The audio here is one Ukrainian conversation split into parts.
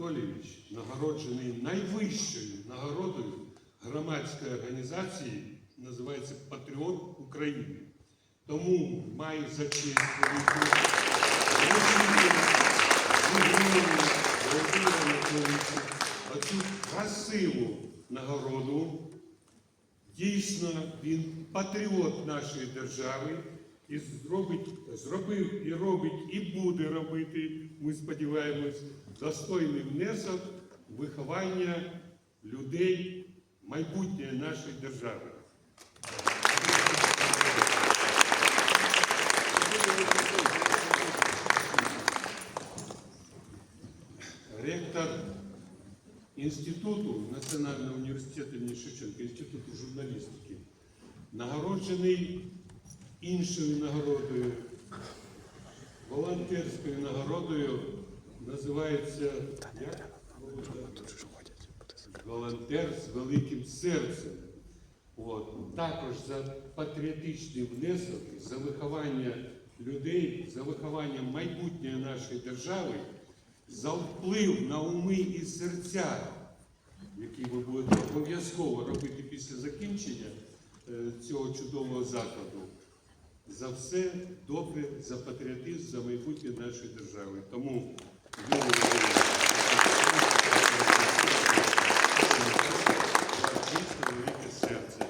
Анатолійович нагороджений найвищою нагородою громадської організації, називається Патріот України. Тому маю за честь оцю красиву нагороду. Дійсно, він патріот нашої держави і зробить, зробив і робить, і буде робити, ми сподіваємось, достойний внесок виховання людей майбутньої нашої держави. Ректор Інституту Національного університету Шевченка, Інституту журналістики, нагороджений іншою нагородою, волонтерською нагородою, називається як? волонтер з великим серцем. От. Також за патріотичний внесок, за виховання людей, за виховання майбутньої нашої держави, за вплив на уми і серця, який ви будете обов'язково робити після закінчення е, цього чудового закладу. За все добре, за патріотизм, за майбутнє нашої держави. Тому серце.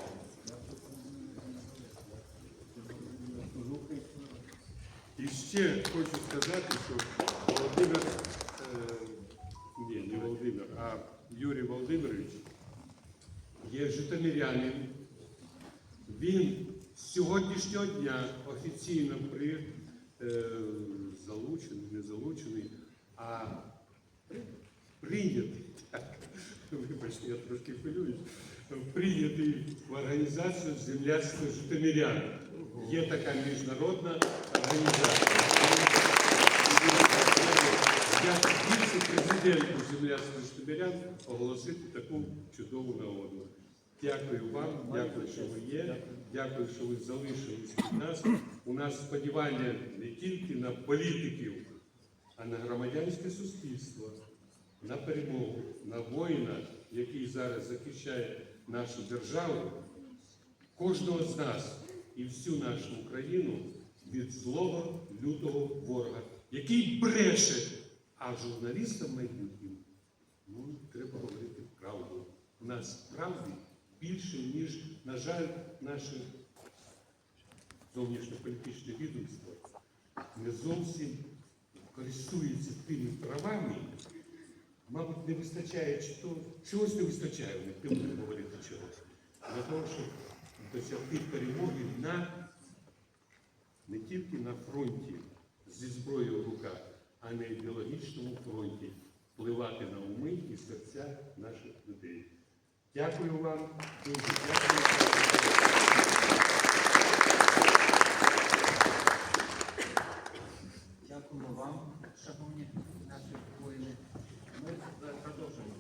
І ще хочу сказати, що Володимир, е, ні, не Володимир, а Юрій Володимирович є житомирянин. Він з сьогоднішнього дня офіційно при, е, залучений, не залучений, а прийнятий. Вибачте, я трошки хвилююсь. Прийнятий в організацію земляцтва Житомирян. Є така міжнародна організація. Я віце-президенту земляцтва Житомирян оголосити таку чудову нагоду. Дякую вам, дякую, що ви є. Дякую, що ви залишились від нас. У нас сподівання не тільки на політиків, а на громадянське суспільство, на перемогу, на воїна, який зараз захищає нашу державу, кожного з нас і всю нашу Україну від злого лютого ворога, який бреше, а журналістам майбутнім ну, треба говорити правду. У нас правди більше, ніж, на жаль, наше зовнішньополітичне відомство не зовсім користується тими правами. Мабуть, не вистачає чи то, чогось не вистачає, не будемо говорити чогось. Для того, щоб досягти перемоги на не тільки на фронті зі зброєю в руках, а на ідеологічному фронті впливати на уми і серця наших людей. Дякую вам дуже. Дякую. Дякую вам, шановні наші воїни. Ми продовжуємо.